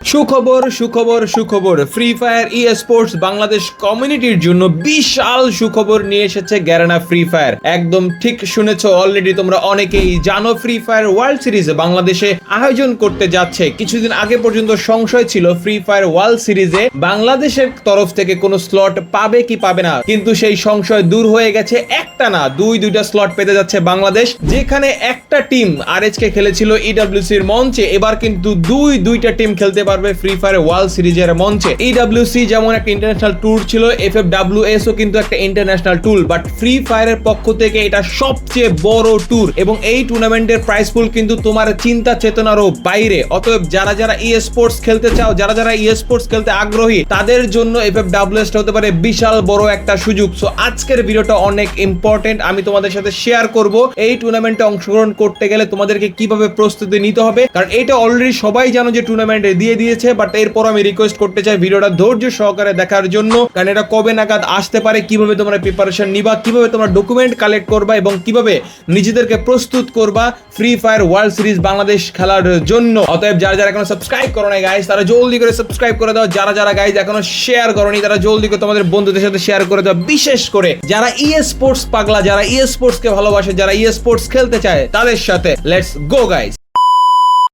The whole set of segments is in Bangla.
সুখবর সুখবর সুখবর। Free fire esports Bangladesh কমিউনিটির জন্য বিশাল সুখবর নিয়ে এসেছে গ্যারানা ফ্রি ফায়ার একদম ঠিক শুনেছ অলরেডি তোমরা অনেকেই জানো ফ্রি ফায়ার ওয়ার্ল্ড সিরিজ বাংলাদেশে আয়োজন করতে যাচ্ছে। কিছুদিন আগে পর্যন্ত সংশয় ছিল ফ্রি ফায়ার ওয়ার্ল্ড সিরিজে বাংলাদেশের তরফ থেকে কোনো স্লট পাবে কি পাবে না। কিন্তু সেই সংশয় দূর হয়ে গেছে একটা না, দুই, দুইটা স্লট পেতে যাচ্ছে বাংলাদেশ। যেখানে একটা টিম আর খেলেছিল ইডব্লিউসির মঞ্চে, এবার কিন্তু দুই, দুইটা টিম খেলতে পারবে ফ্রি ফায়ার ওয়ার্ল্ড সিরিজের মঞ্চে। ইডব্লিউসি যেমন একটা ইন্টারন্যাশনাল ট্যুর ছিল এফ এফ ডাব্লিউ এস ও কিন্তু একটা ইন্টারন্যাশনাল ট্যুর বাট ফ্রি ফায়ারের পক্ষ থেকে এটা সবচেয়ে বড় ট্যুর এবং এই টুর্নামেন্টের প্রাইস পুল কিন্তু তোমার চিন্তা চেতনারও বাইরে। অতএব যারা যারা ই স্পোর্টস খেলতে চাও, যারা যারা ই স্পোর্টস খেলতে আগ্রহী, তাদের জন্য এফ এফ ডাব্লিউ এসটা হতে পারে বিশাল বড় একটা সুযোগ। সো আজকের ভিডিওটা অনেক ইম্পর্টেন্ট আমি তোমাদের সাথে শেয়ার করব। এই টুর্নামেন্টে অংশগ্রহণ করতে গেলে তোমাদেরকে কীভাবে প্রস্তুতি নিতে হবে? কারণ এটা অলরেডি সবাই জানো যে টুর্নামেন্টে দিয়ে দিয়েছে বাট এরপর আমি রিকোয়েস্ট করতে চাই ভিডিওটা ধৈর্য সহকারে দেখার জন্য। কারণ এটা কবে নাগাদ আসতে পারে, কীভাবে তোমরা প্রিপারেশন নিবা, কীভাবে তোমরা ডকুমেন্ট কালেক্ট করবা এবং কীভাবে নিজেদেরকে প্রস্তুত করবা free fire world series Bangladesh খেলার জন্য। অতএব যারা যারা এখনও সাবস্ক্রাইব করো নাই গাইজ তারা জলদি করে সাবস্ক্রাইব করে দাও। যারা যারা গাইজ এখনও শেয়ার করনি, তারা জলদি করে তোমাদের বন্ধুদের সাথে শেয়ার করে দাও। বিশেষ করে যারা ই স্পোর্টস পাগলা, যারা ই স্পোর্টস কে ভালোবাসে, যারা ই স্পোর্টস খেলতে চায়, তাদের সাথে। লেটস গো গাইজ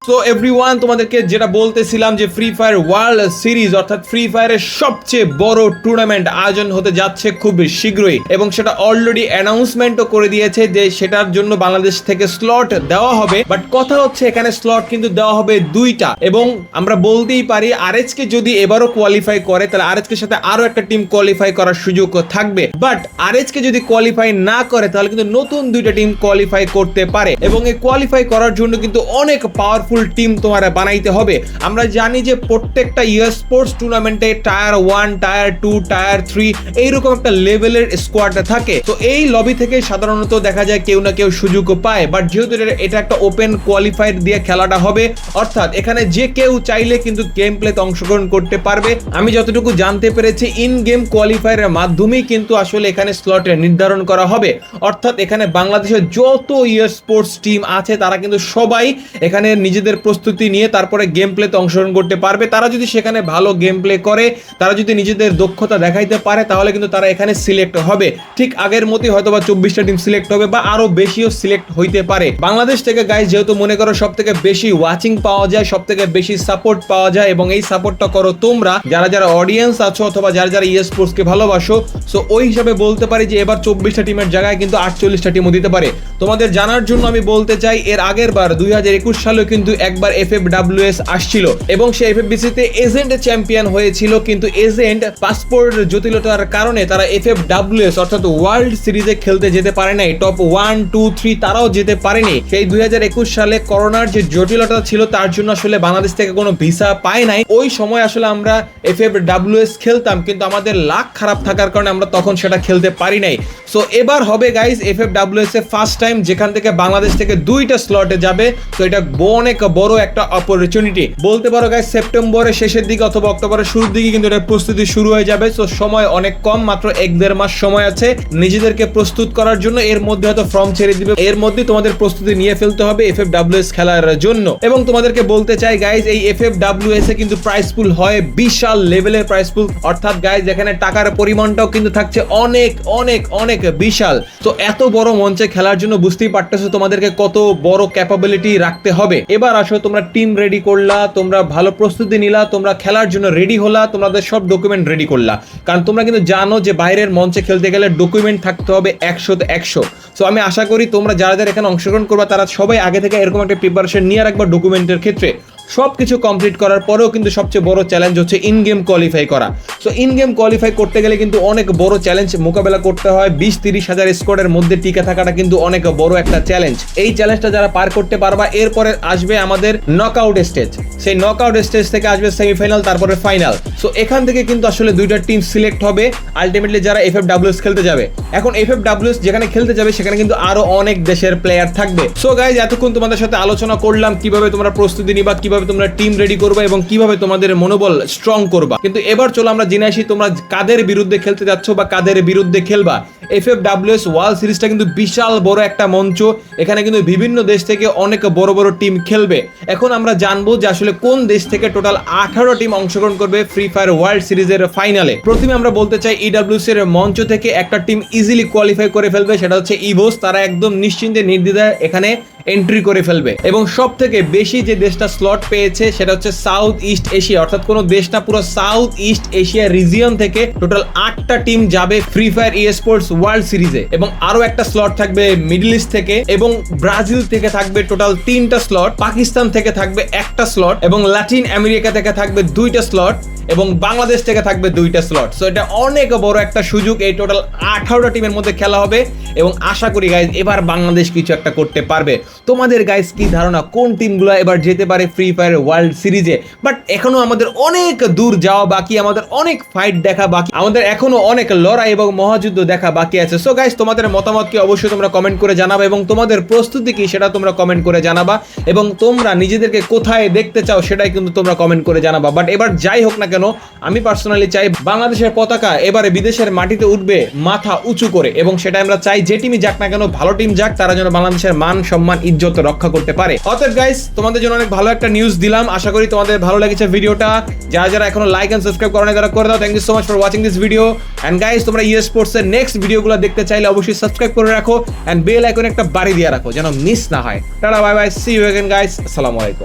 তো এভরিওয়ান তোমাদেরকে যেটা বলতেছিলাম যে ফ্রি ফায়ার ওয়ার্ল্ড সিরিজ অর্থাৎ ফ্রি ফায়ারের সবচেয়ে বড় টুর্নামেন্ট আয়োজন হতে যাচ্ছে খুব শীঘ্রই। এবং সেটা অলরেডি অ্যানাউন্সমেন্টও করে দিয়েছে যে সেটার জন্য বাংলাদেশ থেকে স্লট দেওয়া হবে। বাট কথা হচ্ছে, এখানে স্লট কিন্তু দেওয়া হবে দুইটা। এবং আমরা বলতেই পারি আরএচ কে যদি এবারও কোয়ালিফাই করে, তাহলে আরএচ কে সাথে আরও একটা টিম কোয়ালিফাই করার সুযোগ থাকবে। বাট আরএচ কে যদি কোয়ালিফাই না করে, তাহলে কিন্তু নতুন দুইটা টিম কোয়ালিফাই করতে পারে। এবং এই কোয়ালিফাই করার জন্য কিন্তু অনেক পাওয়ারফুল টিম তোমার বানাইতে হবে। আমরা জানি যে প্রত্যেকটা ইয়ে স্পোর্টস টুর্নামেন্টে tier one tier two tier three এইরকম একটা লেভেলের স্কোয়াড থাকে। তো এই লবি থেকে সাধারণত দেখা যায় কেউ না কেউ সুযোগ পায়। বাট যেহেতু এটা একটা ওপেন কোয়ালিফাইড দিয়ে খেলাটা হবে, অর্থাৎ এখানে যে কেউ চাইলে কিন্তু গেম প্লেতে অংশগ্রহণ করতে পারবে। আমি যতটুকু জানতে পেরেছি ইন গেম কোয়ালিফায়ারের মাধ্যমেই কিন্তু আসলে এখানে স্লটে নির্ধারণ করা হবে। অর্থাৎ এখানে বাংলাদেশের যত ইয়ার স্পোর্টস টিম আছে, তারা কিন্তু সবাই এখানে নিজেদের প্রস্তুতি নিয়ে তারপরে গেম প্লেতে অংশগ্রহণ করতে পারবে। তারা যদি সেখানে ভালো গেম প্লে করে, তারা যদি নিজেদের দক্ষতা দেখাইতে পারে, তাহলে কিন্তু তারা এখানে সিলেক্ট হবে। ঠিক আগের মতোই হয়তো বা চব্বিশটা টিম সিলেক্ট হবে বা আরও বেশিও সিলেক্ট হইতে পারে। বাংলাদেশ থেকে গাইজ যেহেতু মনে করো সব থেকে বেশি ওয়াচিং পাওয়া যায় সব থেকে বেশি সাপোর্ট পাওয়া যায়, এবং এই সাপোর্টটা করো তোমরা, যারা যারা অডিয়েন্স আছো অথবা যারা যারা ইয়ে স্পোর্টস কে ভালোবাসো সো ওই হিসাবে বলতে পারি যে এবার চব্বিশটা টিমের জায়গায় কিন্তু আটচল্লিশটা টিমও দিতে পারে। তোমাদের জানার জন্য আমি বলতে চাই, এর আগের বার দুই হাজার একুশ সালেও কিন্তু একবার এফ এফ ডাব্লিউএস আসছিল এবং সে এফ বিসিতে এজেন্ট চ্যাম্পিয়ন হয়েছিল, কিন্তু এজেন্ট পাসপোর্ট জটিলতার কারণে তারা এফ এফ ডাব্লিউএস অর্থাৎ ওয়ার্ল্ড সিরিজে খেলতে যেতে পারে নাই। টপ ওয়ান টু থ্রি তারাও যেতে পারেনি। সেই দুই হাজার একুশ সালে করোনার যে জটিলতা ছিল, তার জন্য আসলে বাংলাদেশ থেকে কোনো ভিসা পায় নাই। ওই সময় আসলে আমরা এফ এফ ডাব্লিউএস খেলতাম, কিন্তু আমাদের লাখ খারাপ থাকার কারণে আমরা তখন সেটা খেলতে পারি নাই। সো এবার হবে guys F F W S এ ফার্স্ট টাইম যেখান থেকে বাংলাদেশ থেকে দুইটা স্লটে যাবে, তো এটা অনেক বড় একটা অপরচুনিটি বলতে পারো গাইজ সেপ্টেম্বরের শেষের দিকে অথবা অক্টোবরের শুরুর দিকে কিন্তু এটা প্রস্তুতি শুরু হয়ে যাবে। তো সময় অনেক কম, মাত্র এক দেড় মাস সময় আছে। নিজেদেরকে প্রস্তুত করার জন্য এর মধ্যে হয়তো ফর্ম ছেড়ে দিবে। এর মধ্যে তোমাদের প্রস্তুতি নিয়ে ফেলতে হবে এফ এফ ডাব্লিউএস খেলার জন্য। এবং তোমাদেরকে বলতে চাই গাইজ এই এফ এফ ডাব্লিউএস এ কিন্তু প্রাইস পুল হয় বিশাল লেভেলের প্রাইস পুল অর্থাৎ গাইজ এখানে টাকার পরিমাণটাও কিন্তু থাকছে অনেক অনেক অনেক বিশাল। তো এত বড় মঞ্চে খেলার জন্য বুঝতেই পারতেছো তোমাদেরকে কত বড় ক্যাপাবিলিটি রাখতে হবে। এবার আসো, তোমরা টিম রেডি করলা, তোমরা ভালো প্রস্তুতি নিলা, তোমরা খেলার জন্য রেডি হলা, তোমাদের সব ডকুমেন্ট রেডি করলা। কারণ তোমরা কিন্তু জানো যে বাইরের মঞ্চে খেলতে গেলে ডকুমেন্ট থাকতে হবে একশোতে একশো। সো আমি আশা করি তোমরা যারা যারা এখানে অংশগ্রহণ করবা, তারা সবাই আগে থেকে এরকম একটা প্রিপারেশন নিয়ে রাখবা ডকুমেন্টের ক্ষেত্রে। সব কিছু কমপ্লিট করার পরেও কিন্তু সবচেয়ে বড় চ্যালেঞ্জ হচ্ছে ইন গেম কোয়ালিফাই করা। সো ইন গেম কোয়ালিফাই করতে গেলে কিন্তু অনেক বড় চ্যালেঞ্জ মোকাবেলা করতে হয়। বিশ তিরিশ হাজার স্কোয়াডের মধ্যে টিকে থাকাটা কিন্তু অনেক বড় একটা চ্যালেঞ্জ এই চ্যালেঞ্জটা যারা পার করতে পারবা, এরপরে আসবে আমাদের নকআউট স্টেজ সেই নকআউট স্টেজ থেকে আসবে সেমিফাইনাল তারপরে ফাইনাল সো এখান থেকে কিন্তু আসলে দুইটা টিম সিলেক্ট হবে। আলটিমেটলি যারা এফ এফ ডাব্লিউএস খেলতে যাবে। এখন এফ এফ ডাব্লিউএস যেখানে খেলতে যাবে, সেখানে কিন্তু আরও অনেক দেশের প্লেয়ার থাকবে। সো গাইজ এতক্ষণ তোমাদের সাথে আলোচনা করলাম, কীভাবে তোমরা প্রস্তুতি নিবা, কীভাবে তোমরা টিম রেডি করবা এবং কীভাবে তোমাদের মনোবল স্ট্রং করবা। কিন্তু এবার চলো আমরা জেনে আসি তোমরা কাদের বিরুদ্ধে খেলতে যাচ্ছ বা কাদের বিরুদ্ধে খেলবা। এফ এফ ডাব্লিউএস ওয়ার্ল্ড সিরিজটা কিন্তু বিশাল বড় একটা মঞ্চ। এখানে কিন্তু বিভিন্ন দেশ থেকে অনেক বড় বড় টিম খেলবে। এখন আমরা জানব যে আসলে কোন দেশ থেকে টোটাল আঠারো টিম অংশগ্রহণ করবে ফ্রি ফায়ার ওয়ার্ল্ড সিরিজের ফাইনালে প্রথমে আমরা বলতে চাই ইডাব্লিউসি এর মঞ্চ থেকে একটা টিম ইজিলি কোয়ালিফাই করে ফেলবে, সেটা হচ্ছে ইভোস তারা একদম নিশ্চিন্তে নির্দ্বিধায় এখানে এন্ট্রি করে ফেলবে। এবং সব থেকে বেশি যে দেশটা স্লট পেয়েছে, সেটা হচ্ছে সাউথ ইস্ট এশিয়া অর্থাৎ কোনো দেশ না পুরো সাউথ ইস্ট এশিয়া রিজিয়ন থেকে টোটাল আটটা টিম যাবে free fire esports world সিরিজে এবং আরও একটা স্লট থাকবে মিডল ইস্ট থেকে এবং ব্রাজিল থেকে থাকবে টোটাল তিনটা স্লট পাকিস্তান থেকে থাকবে একটা স্লট এবং লাতিন আমেরিকা থেকে থাকবে দুইটা স্লট এবং বাংলাদেশ থেকে থাকবে দুইটা স্লট সো এটা অনেক বড় একটা সুযোগ। এই টোটাল আঠারোটা টিমের মধ্যে খেলা হবে এবং আশা করি গাইজ এবার বাংলাদেশ কিছু একটা করতে পারবে। তোমাদের গাইজ কি ধারণা? কোন টিমগুলো এবার যেতে পারে ফ্রি ফায়ার ওয়ার্ল্ড সিরিজে বাট এখনও আমাদের অনেক দূর যাওয়া বাকি, আমাদের অনেক ফাইট দেখা বাকি, আমাদের এখনও অনেক লড়াই এবং মহাযুদ্ধ দেখা বাকি আছে। সো গাইজ তোমাদের মতামতকে অবশ্যই তোমরা কমেন্ট করে জানাবা এবং তোমাদের প্রস্তুতি কি সেটা তোমরা কমেন্ট করে জানাবা। এবং তোমরা নিজেদেরকে কোথায় দেখতে চাও সেটাই কিন্তু তোমরা কমেন্ট করে জানাবা। বাট এবার যাই হোক না কেন? আমি পার্সোনালি চাই বাংলাদেশের পতাকা এবারে বিদেশের মাটিতে উঠবে মাথা উঁচু করে এবং সেটা আমরা চাই যে টিমই যাক না কেন, ভালো টিম যাক, তারা যেন বাংলাদেশের মান, সম্মান, ইজ্জত রক্ষা করতে পারে। অতএব গাইস তোমাদের জন্য অনেক ভালো একটা নিউজ দিলাম। আশা করি তোমাদের ভালো লেগেছে ভিডিওটা। যারা যারা এখনও লাইক এন্ড সাবস্ক্রাইব করো তারা করে দাও। Thank you so much for watching this video and guys তোমরা ইয়ে স্পোর্টস এর নেক্সট ভিডিওগুলো দেখতে চাইলে অবশ্যই সাবস্ক্রাইব করে রাখো। এন্ড বেল আইকন একটা বাড়ি দিয়ে রাখো, যেন মিস না হয়। Tata bye bye see you again guys আসসালামু আলাইকুম।